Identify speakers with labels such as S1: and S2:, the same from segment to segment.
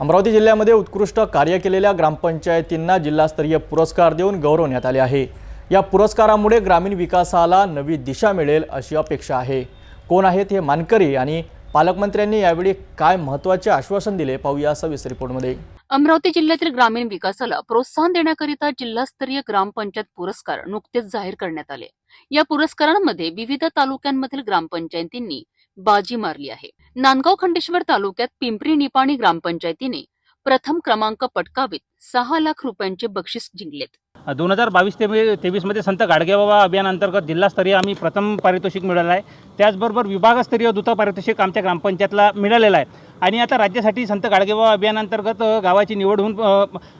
S1: अमरावती जिल्ह्यामध्ये उत्कृष्ट कार्य केलेल्या ग्रामपंचायतींना जिल्हास्तरीय पुरस्कार देऊन गौरवण्यात आले आहे. या पुरस्कारामुळे ग्रामीण विकासाला नवी दिशा मिळेल अशी अपेक्षा आहे. कोण आहेत हे मानकरी आणि पालकमंत्र्यांनी यावेळी काय महत्त्वाचे आश्वासन दिले पाहूया सविस्तर रिपोर्टमध्ये.
S2: अमरावती जिल्ह्यातील ग्रामीण विकासाला प्रोत्साहन देण्याकरिता जिल्हास्तरीय ग्रामपंचायत पुरस्कार नुकतेच जाहीर करण्यात आले. या पुरस्कारांमध्ये विविध तालुक्यांमधील ग्रामपंचायतींनी बाजी मारली आहे. नांदगाव खंडेश्वर तालुक्यात पिंपरी निपाणी ग्रामपंचायतीने प्रथम क्रमांक पटकावित सहा लाख रुपयांचे बक्षीस जिंकलेत.
S3: दोन हजार बावीस ते तेवीसमध्ये संत गाडगेबाबा अभियानांतर्गत जिल्हास्तरीय आम्ही प्रथम पारितोषिक मिळालं आहे. त्याचबरोबर विभागस्तरीय दूत पारितोषिक आमच्या ग्रामपंचायतला मिळालेलं आहे. आणि आता राज्यासाठी संत गाडगेबाबा अभियानांतर्गत गावाची निवड होऊन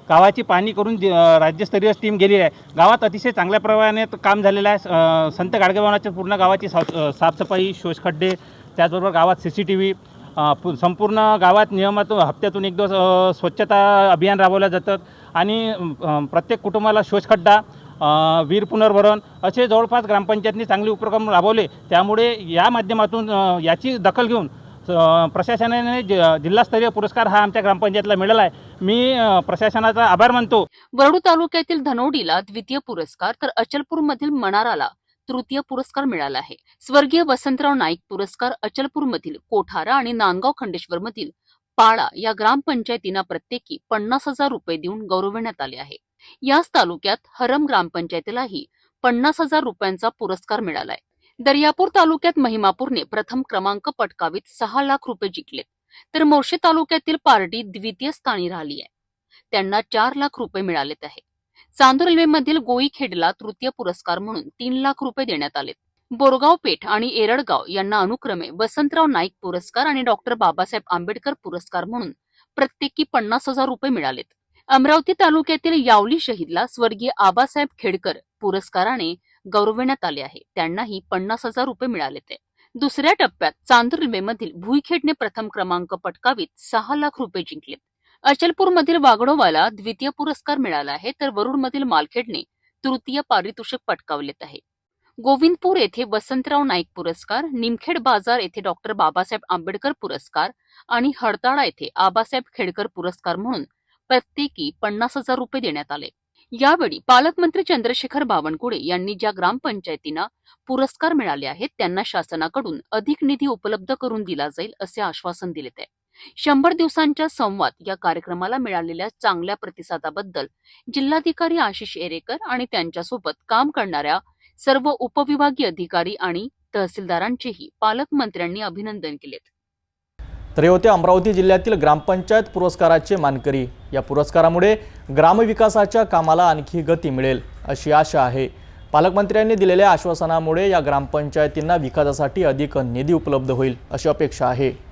S3: गावाची पाहणी करून राज्यस्तरीय टीम गेलेली आहे. गावात अतिशय चांगल्या प्रमाणे काम झालेलं आहे. संत गाडगेबाबाच्या पूर्ण गावाची साफ साफसफाई शोषखड्डे त्याचबरोबर गावात सी सी टी व्ही संपूर्ण गावात नियमातून हप्त्यातून एक दिवस स्वच्छता अभियान राबवल्या जातं. आणि प्रत्येक कुटुंबाला शोषखड्डा वीर पुनर्भरण असे जवळपास ग्रामपंचायतने चांगले उपक्रम राबवले. त्यामुळे या माध्यमातून याची दखल घेऊन प्रशासनाने जिल्हास्तरीय पुरस्कार हा आमच्या ग्रामपंचायतला मिळाला आहे. मी प्रशासनाचा आभार मानतो.
S2: वरडू तालुक्यातील धनोडीला द्वितीय पुरस्कार तर अचलपूरमधील मनाराला तृतीय पुरस्कार मिळाला आहे. स्वर्गीय वसंतराव नाईक पुरस्कार अचलपूरमधील कोठारा आणि नांदगाव खंडेश्वरमधील पाळा या ग्रामपंचायतींना प्रत्येकी पन्नास हजार रुपये देऊन गौरविण्यात आले आहे. याच तालुक्यात हरम ग्रामपंचायतीलाही पन्नास हजार रुपयांचा पुरस्कार मिळालाय दर्यापूर तालुक्यात महिमापूरने प्रथम क्रमांक पटकावीत सहा लाख रुपये जिंकलेत. तर मोर्शे तालुक्यातील पार्टी द्वितीय स्थानी राहिली आहे. त्यांना चार लाख रुपये मिळालेत आहे. चांदूर रेल्वेमधील गोईखेडला तृतीय पुरस्कार म्हणून तीन लाख रुपये देण्यात आले बोरगाव पेठ आणि एरडगाव यांना अनुक्रमे वसंतराव नाईक पुरस्कार आणि डॉक्टर बाबासाहेब आंबेडकर पुरस्कार म्हणून प्रत्येकी पन्नास हजार रुपये मिळालेत. अमरावती तालुक्यातील यावली शहीदला स्वर्गीय आबासाहेब खेडकर पुरस्काराने गौरवण्यात आले आहे. त्यांनाही पन्नास हजार रुपये मिळाले दुसऱ्या टप्प्यात चांदूर रेल्वेमधील भुईखेडने प्रथम क्रमांक पटकावीत सहा लाख रुपये जिंकलेत. अचलपूरमधील वागडोवाला द्वितीय पुरस्कार मिळाला आहे तर वरुडमधील मालखेडने तृतीय पारितोषिक पटकावलेत आहे. गोविंदपूर येथे वसंतराव नाईक पुरस्कार निमखेड बाजार येथे डॉक्टर बाबासाहेब आंबेडकर पुरस्कार आणि हडताळा येथे आबासाहेब खेडकर पुरस्कार म्हणून प्रत्येकी पन्नास हजार रुपये देण्यात आले. यावेळी पालकमंत्री चंद्रशेखर बावनकुळे यांनी ज्या ग्रामपंचायतींना पुरस्कार मिळाले आहेत त्यांना शासनाकडून अधिक निधी उपलब्ध करून दिला जाईल असे आश्वासन दिले आहे शंभर दिवसांच्या संवाद या कार्यक्रमाला मिळालेल्या चांगल्या प्रतिसादाबद्दल जिल्हाधिकारी आशिष एरेकर आणि त्यांच्यासोबत काम करणाऱ्या सर्व उपविभागीय अधिकारी आणि तहसीलदारांचेही पालकमंत्र्यांनी अभिनंदन केलेत.
S1: तर हे होते अमरावती जिल्ह्यातील ग्रामपंचायत पुरस्काराचे मानकरी. या पुरस्कारामुळे ग्रामविकासाच्या कामाला आणखी गती मिळेल अशी आशा आहे. पालकमंत्र्यांनी दिलेल्या आश्वासनामुळे या ग्रामपंचायतींना विकासासाठी अधिक निधी उपलब्ध होईल अशी अपेक्षा आहे.